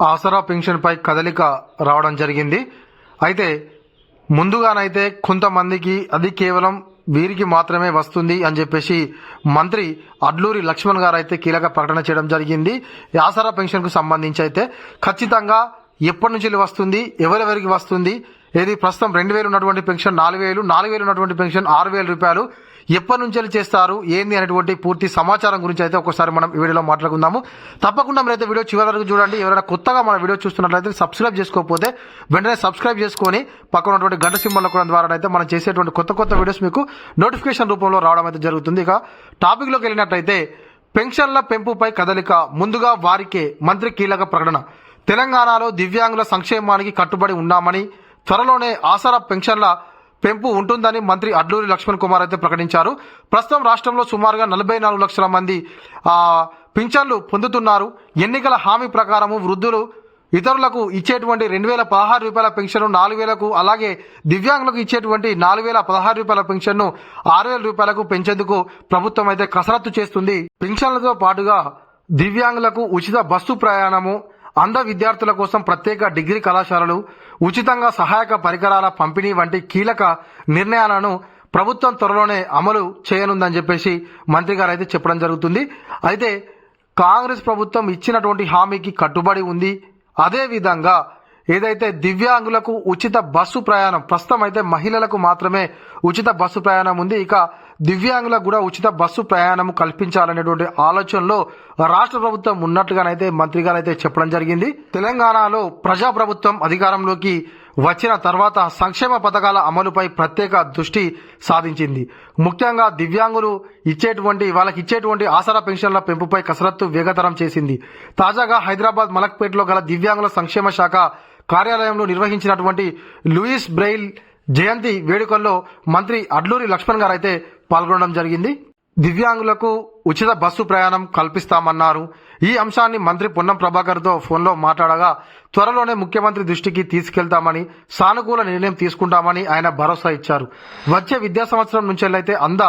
ఆసరా పెన్షన్పై కదలిక రావడం జరిగింది. అయితే ముందుగానైతే కొంతమందికి అది కేవలం వీరికి మాత్రమే వస్తుంది అని చెప్పేసి మంత్రి అడ్లూరి లక్ష్మణ్ గారు అయితే కీలక ప్రకటన చేయడం జరిగింది. ఆసరా పెన్షన్కు సంబంధించి అయితే ఖచ్చితంగా ఎప్పటి నుంచి వస్తుంది ఎవరెవరికి వస్తుంది ఏది ప్రస్తుతం రెండు వేలు ఉన్నటువంటి పెన్షన్ నాలుగు వేలు నాలుగు వేలు ఉన్నటువంటి పెన్షన్ ఆరు వేల రూపాయలు ఎప్పటి నుంచి చేస్తారు ఏంది అనేటువంటి పూర్తి సమాచారం గురించి అయితే ఒకసారి మనం ఈ వీడియోలో మాట్లాడుకుందాము. తప్పకుండా మీరైతే వీడియో చివరి వరకు చూడండి. ఎవరైనా కొత్తగా మన వీడియో చూస్తున్నట్లయితే సబ్స్క్రైబ్ చేసుకోకపోతే వెంటనే సబ్స్క్రైబ్ చేసుకొని పక్కన ఉన్నటువంటి గంట సింబల్ కూడా ద్వారా అయితే మనం చేసేటువంటి కొత్త కొత్త వీడియోస్ మీకు నోటిఫికేషన్ రూపంలో రావడం అయితే జరుగుతుంది. ఇక టాపిక్లోకి వెళ్ళినట్లయితే పెన్షన్ల పెంపుపై కదలిక ముందుగా వారికే మంత్రి కీలక ప్రకటన. తెలంగాణలో దివ్యాంగుల సంక్షేమానికి కట్టుబడి ఉన్నామని త్వరలోనే ఆసరా పెన్షన్ల పెంపు ఉంటుందని మంత్రి అడ్లూరి లక్ష్మణ్ కుమార్ అయితే ప్రకటించారు. ప్రస్తుతం రాష్ట్రంలో సుమారుగా నలభై నాలుగు లక్షల మంది పింఛన్లు పొందుతున్నారు. ఎన్నికల హామీ ప్రకారము వృద్ధులు ఇతరులకు ఇచ్చేటువంటి రెండు వేల పదహారు రూపాయల పెన్షన్ నాలుగు వేలకు అలాగే దివ్యాంగులకు ఇచ్చేటువంటి నాలుగు వేల పదహారు రూపాయల పెన్షన్ను ఆరు వేల రూపాయలకు పెంచేందుకు ప్రభుత్వం అయితే కసరత్తు చేస్తుంది. పెన్షన్లతో పాటుగా దివ్యాంగులకు ఉచిత బస్సు ప్రయాణము అంధ విద్యార్థుల కోసం ప్రత్యేక డిగ్రీ కళాశాలలు ఉచితంగా సహాయక పరికరాల పంపిణీ వంటి కీలక నిర్ణయాలను ప్రభుత్వం త్వరలోనే అమలు చేయనుందని చెప్పేసి మంత్రి గారు అయితే చెప్పడం జరుగుతుంది. అయితే కాంగ్రెస్ ప్రభుత్వం ఇచ్చినటువంటి హామీకి కట్టుబడి ఉంది. అదే విధంగా ఏదైతే దివ్యాంగులకు ఉచిత బస్సు ప్రయాణం ప్రస్తుతం అయితే మహిళలకు మాత్రమే ఉచిత బస్సు ప్రయాణం ఉంది ఇక దివ్యాంగులకు కూడా ఉచిత బస్సు ప్రయాణం కల్పించాలనేటువంటి ఆలోచనలో రాష్ట్ర ప్రభుత్వం ఉన్నట్టుగానైతే మంత్రి గారు అయితే చెప్పడం జరిగింది. తెలంగాణలో ప్రజా ప్రభుత్వం అధికారంలోకి వచ్చిన తర్వాత సంక్షేమ పథకాల అమలుపై ప్రత్యేక దృష్టి సాధించింది. ముఖ్యంగా దివ్యాంగులు ఇచ్చేటువంటి వాళ్ళకి ఇచ్చేటువంటి ఆసరా పెన్షన్ల పెంపుపై కసరత్తు వేగతరం చేసింది. తాజాగా హైదరాబాద్ మలక్పేటలో గల దివ్యాంగుల సంక్షేమ శాఖ కార్యాలయంలో నిర్వహించినటువంటి లూయిస్ బ్రెయిల్ జయంతి వేడుకల్లో మంత్రి అడ్లూరి లక్ష్మణ్ గారు అయితే పాల్గొనడం జరిగింది. దివ్యాంగులకు ఉచిత బస్సు ప్రయాణం కల్పిస్తామన్నారు. ఈ అంశాన్ని మంత్రి పొన్నం ప్రభాకర్తో ఫోన్లో మాట్లాడగా త్వరలోనే ముఖ్యమంత్రి దృష్టికి తీసుకెళ్తామని సానుకూల నిర్ణయం తీసుకుంటామని ఆయన భరోసా ఇచ్చారు. వచ్చే విద్యా సంవత్సరం నుంచెల్లైతే అంద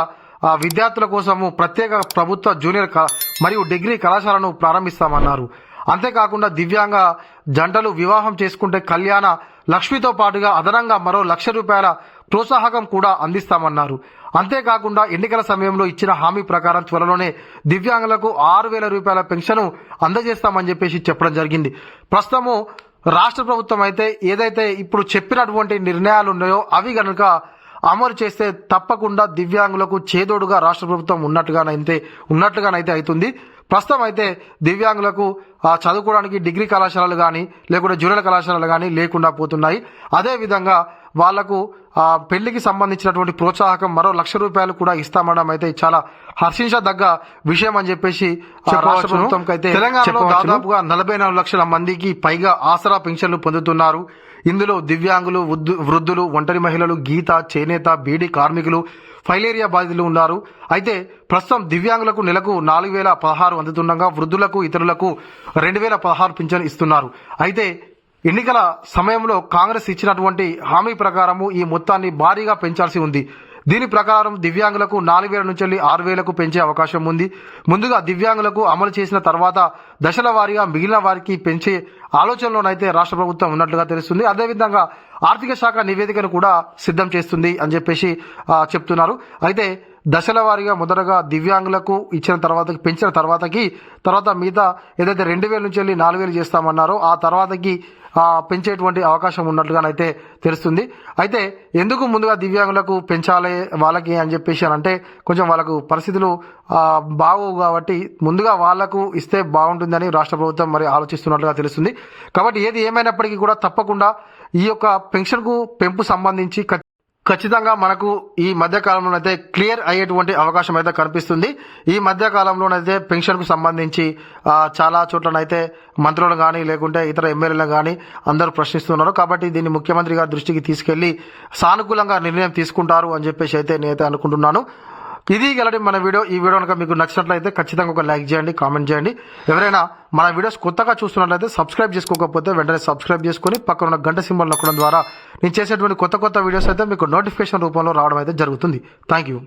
ఆ విద్యార్థుల కోసము ప్రత్యేక ప్రభుత్వ జూనియర్ క- మరియు డిగ్రీ కళాశాలను ప్రారంభిస్తామన్నారు. అంతేకాకుండా దివ్యాంగ జంటలు వివాహం చేసుకుంటే కళ్యాణ లక్ష్మితో పాటుగా అదనంగా మరో లక్ష రూపాయల ప్రోత్సాహకం కూడా అందిస్తామన్నారు. అంతేకాకుండా ఎన్నికల సమయంలో ఇచ్చిన హామీ ప్రకారం త్వరలోనే దివ్యాంగులకు ఆరు వేల రూపాయల పెన్షన్ అందజేస్తామని చెప్పేసి చెప్పడం జరిగింది. ప్రస్తుతము రాష్ట్ర ప్రభుత్వం అయితే ఏదైతే ఇప్పుడు చెప్పినటువంటి నిర్ణయాలు ఉన్నాయో అవి గనుక అమలు చేస్తే తప్పకుండా దివ్యాంగులకు చేదోడుగా రాష్ట్ర ప్రభుత్వం ఉన్నట్టుగానైతే ఉన్నట్లుగానైతే అవుతుంది. ప్రస్తుతం అయితే దివ్యాంగులకు చదువుకోవడానికి డిగ్రీ కళాశాలలు కానీ లేకుంటే జూనియర్ కళాశాలలు కానీ లేకుండా పోతున్నాయి. అదేవిధంగా వాళ్ళకు ఆ, పెళ్ళికి సంబంధించినటువంటి ప్రోత్సాహకం మరో లక్ష రూపాయలు కూడా ఇస్తామనడం అయితే చాలా హర్షించదగ్గ విషయం అని చెప్పేసి ఆ, రాష్ట్ర ప్రభుత్వంకి అయితే తెలంగాణలో దాదాపుగా నలభై నాలుగు లక్షల మందికి పైగా ఆసరా పెన్షన్లు పొందుతున్నారు. ఇందులో దివ్యాంగులు వృద్ధు- వృద్ధులు ఒంటరి మహిళలు గీత చేనేత బీడీ కార్మికులు ఫైలేరియా బాధితులు ఉన్నారు. అయితే ప్రస్తుతం దివ్యాంగులకు నెలకు నాలుగు వేల పదహారు అందుతుండగా వృద్ధులకు ఇతరులకు రెండు వేల పదహారు పింఛన్ ఇస్తున్నారు. అయితే ఎన్నికల సమయంలో కాంగ్రెస్ ఇచ్చినటువంటి హామీ ప్రకారము ఈ మొత్తాన్ని భారీగా పెంచాల్సి ఉంది. దీని ప్రకారం దివ్యాంగులకు నాలుగు వేల నుంచి వెళ్ళి ఆరు వేలకు పెంచే అవకాశం ఉంది. ముందుగా దివ్యాంగులకు అమలు చేసిన తర్వాత దశల వారీగా మిగిలిన వారికి పెంచే ఆలోచనలోనైతే రాష్ట్ర ప్రభుత్వం ఉన్నట్లుగా తెలుస్తుంది. అదేవిధంగా ఆర్థిక శాఖ నివేదికను కూడా సిద్ధం చేస్తుంది అని చెప్పేసి చెప్తున్నారు. అయితే దశల వారీగా మొదటగా దివ్యాంగులకు ఇచ్చిన తర్వాత పెంచిన తర్వాతకి తర్వాత మిగతా ఏదైతే రెండు వేల నుంచి వెళ్ళి నాలుగు వేలు చేస్తామన్నారో ఆ తర్వాతకి పెంచేటువంటి అవకాశం ఉన్నట్లుగానైతే తెలుస్తుంది. అయితే ఎందుకు ముందుగా దివ్యాంగులకు పెంచాలి వాళ్ళకి అని చెప్పేసి అని అంటే కొంచెం వాళ్ళకు పరిస్థితులు బాగు బాగోవు కాబట్టి ముందుగా వాళ్ళకు ఇస్తే బాగుంటుందని రాష్ట్ర ప్రభుత్వం మరి ఆలోచిస్తున్నట్లుగా తెలుస్తుంది. కాబట్టి ఏది ఏమైనప్పటికీ కూడా తప్పకుండా ఈ యొక్క పెన్షన్కు పెంపు సంబంధించి ఖచ్చితంగా మనకు ఈ మధ్య క్లియర్ అయ్యేటువంటి అవకాశం అయితే కనిపిస్తుంది. ఈ మధ్య కాలంలోనైతే సంబంధించి చాలా చోట్లనైతే మంత్రులు కానీ లేకుంటే ఇతర ఎమ్మెల్యేలు కానీ అందరూ ప్రశ్నిస్తున్నారు. కాబట్టి దీన్ని ముఖ్యమంత్రి గారి దృష్టికి తీసుకెళ్ళి సానుకూలంగా నిర్ణయం తీసుకుంటారు అని చెప్పేసి అయితే నేనైతే అనుకుంటున్నాను. ఇది గెలటి మన వీడియో. ఈ వీడియో కనుక మీకు నచ్చినట్లయితే ఖచ్చితంగా ఒక లైక్ చేయండి కామెంట్ చేయండి. ఎవరైనా మన వీడియోస్ కొత్తగా చూస్తున్నట్లయితే సబ్స్క్రైబ్ చేసుకోకపోతే వెంటనే సబ్స్క్రైబ్ చేసుకొని పక్కన ఉన్న గంట సింబల్ నొక్కడం ద్వారా నేను చేసేటువంటి కొత్త కొత్త వీడియోస్ అయితే మీకు నోటిఫికేషన్ రూపంలో రావడం అయితే జరుగుతుంది. Thank you